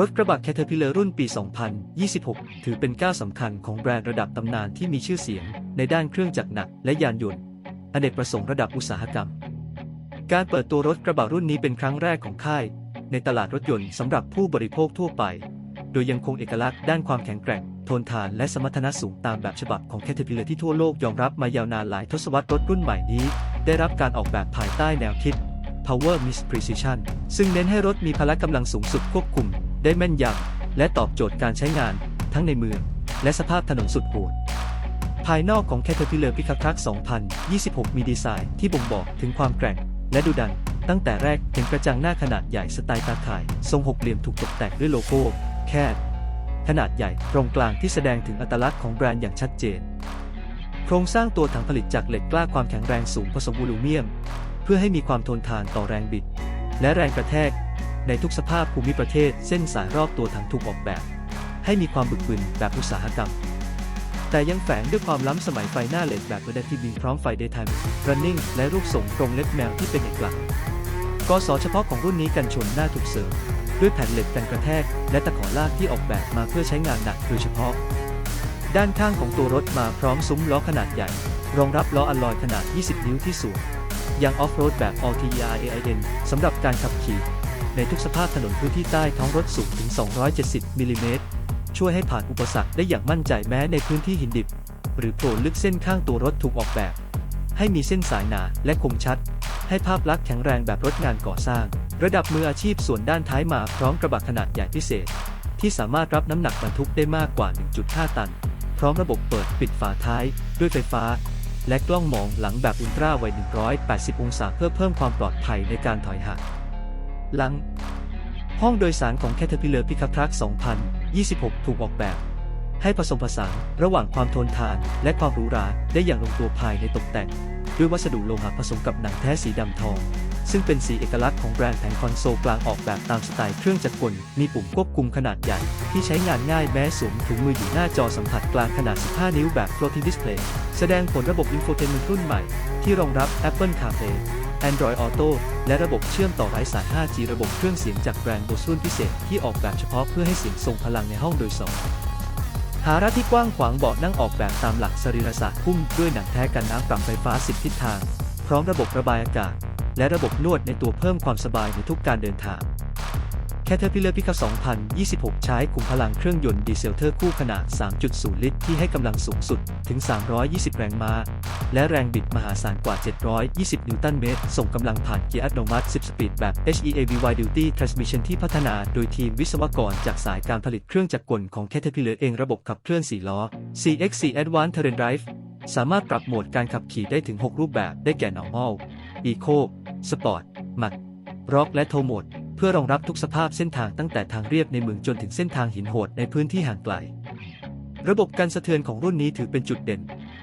รถกระบะ Caterpillar รุ่นปี 2026 ถือเป็นก้าวสำคัญของแบรนด์ระดับตำนานที่มีชื่อเสียง ในด้านเครื่องจักรหนักและยานยนต์อเนกประสงค์ระดับอุตสาหกรรม การเปิดตัวรถกระบะรุ่นนี้เป็นครั้งแรกของค่าย ในตลาดรถยนต์สำหรับผู้บริโภคทั่วไป โดยยังคงเอกลักษณ์ด้านความแข็งแกร่ง ทนทานและสมรรถนะสูงตามแบบฉบับของ Caterpillar ที่ทั่วโลกยอมรับมายาวนานหลายทศวรรษรถรุ่นใหม่นี้ ได้รับการออกแบบภายใต้แนวคิด Power Miss Precision ซึ่งเน้นให้รถมีพละกำลังสูงสุดควบคุม ได้แม่นยำและตอบโจทย์การใช้งาน ทั้งในเมือง และสภาพถนนสุดโหดภายนอกของ Caterpillar Pickup Truck 2026 มีดีไซน์ที่บ่งบอกถึงความแกร่ง และดุดัน ตั้งแต่แรกเห็นกระจังหน้าขนาดใหญ่สไตล์ตาข่าย ทรงหกเหลี่ยมถูกตกแต่งด้วยโลโก้ แคดขนาดใหญ่ตรงกลางที่แสดงถึงอัตลักษณ์ของแบรนด์อย่างชัดเจน โครงสร้างตัวถังผลิตจากเหล็กกล้าความแข็งแรงสูงผสมอลูมิเนียม เพื่อให้มีความทนทานต่อแรงบิด และแรงกระแทก ในทุกสภาพภูมิประเทศเส้นสายรอบตัวถังถูกออกแบบ ให้มีความบึกบึนแบบอุตสาหกรรม แต่ยังแฝงด้วยความล้ำสมัยไฟหน้าเลดแบบ Adaptive Beam พร้อมไฟ Daytime Running และรูปทรงตรงเล็บแมวที่เป็นเอกลักษณ์กสเฉพาะของรุ่นนี้กันชนหน้าถูกเสริมด้วยแผ่นเหล็กกันกระแทก และตะขอลากที่ออกแบบมาเพื่อใช้งานหนักโดยเฉพาะ ด้านข้างของตัวรถมาพร้อมซุ้มล้อขนาดใหญ่ รองรับล้ออัลลอยขนาด 20 นิ้วที่สูงยังออฟโรดแบบ All TER AIN สำหรับการขับขี่ ในทุกสภาพถนนพื้นที่ใต้ท้องรถสูงถึง 270มิลลิเมตรช่วยให้ผ่านอุปสรรคได้อย่างมั่นใจแม้ในพื้นที่หินดิบ หรือโผล่ลึกเส้นข้างตัวรถถูกออกแบบ ให้มีเส้นสายหนาและคมชัด ให้ภาพลักษณ์แข็งแรงแบบรถงานก่อสร้าง ระดับมืออาชีพส่วนด้านท้ายมาพร้อมกระบะขนาดใหญ่พิเศษ ที่สามารถรับน้ำหนักบรรทุกได้มากกว่า 1.5 ตัน พร้อมระบบเปิดปิดฝาท้าย ด้วยไฟฟ้า และกล้องมองหลังแบบอุลตร้าไว180 องศาเพื่อเพิ่มความปลอดภัยในการถอยห่าง หลัง ห้องโดยสารของ Caterpillar Pickup Truck 2026 ถูกออกแบบ ให้ผสมผสานระหว่างความทนทานและความหรูหราได้อย่างลงตัวภายในตกแต่ง ด้วยวัสดุโลหะผสมกับหนังแท้สีดำทอง ซึ่งเป็นสีเอกลักษณ์ของแบรนด์แผงคอนโซลกลางออกแบบตามสไตล์เครื่องจักรกล มีปุ่มควบคุมขนาดใหญ่ ที่ใช้งานง่ายแม้สวมถุงมืออยู่หน้าจอสัมผัสกลางขนาด 15 นิ้วแบบ floating display แสดงผลระบบ infotainment รุ่นใหม่ ที่รองรับ Apple CarPlay Android Auto และระบบเชื่อมต่อไร้สาย 5G ระบบเครื่องเสียงจากแบรนด์โบสุนพิเศษที่ออกแบบเฉพาะเพื่อให้เสียงทรงพลังในห้องโดยสารหาระที่กว้างขวางเบาะนั่งออกแบบตามหลักสรีรศาสตร์พุ่มด้วยหนังแท้กันน้ำปรับไฟฟ้า 10 ทิศทาง พร้อมระบบระบายอากาศ และระบบนวดในตัวเพิ่มความสบายในทุกการเดินทาง Caterpillar Pickup 2026 ใช้ขุมพลังเครื่องยนต์ดีเซลเทอร์คู่ขนาด 3.0 ลิตร ที่ให้กำลังสูงสุดถึง 320 แรงม้า และแรงบิดมหาศาลกว่า 720 นิวตันเมตร ส่งกำลังผ่านเกียร์อัตโนมัติ 10 สปีดแบบ HEAVY Duty Transmission ที่พัฒนาโดยทีมวิศวกรจากสายการผลิตเครื่องจักรกลของ Caterpillar เองระบบขับเคลื่อน 4 ล้อ CX4 Advanced Terrain Drive สามารถปรับโหมดการขับขี่ได้ถึง 6 รูปแบบได้แก่ Normal Eco Sport มัด Rock และ Tow Mode เพื่อรองรับทุกสภาพเส้นทางตั้งแต่ทางเรียบในเมืองจนถึงเส้นทางหินโหดในพื้นที่ห่างไกล ระบบการสะเทือนของรุ่นนี้ถือเป็นจุดเด่น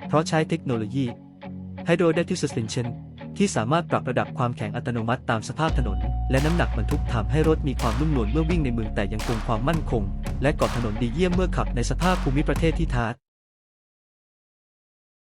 เพราะใช้เทคโนโลยี Hydroadaptive Suspension ที่สามารถปรับระดับความแข็งอัตโนมัติตามสภาพถนน และน้ำหนักบรรทุกทำให้รถมีความนุ่มนวลเมื่อวิ่งในเมืองแต่ยังคงความมั่นคง และเกาะถนนดีเยี่ยมเมื่อขับในสภาพภูมิประเทศที่ท้า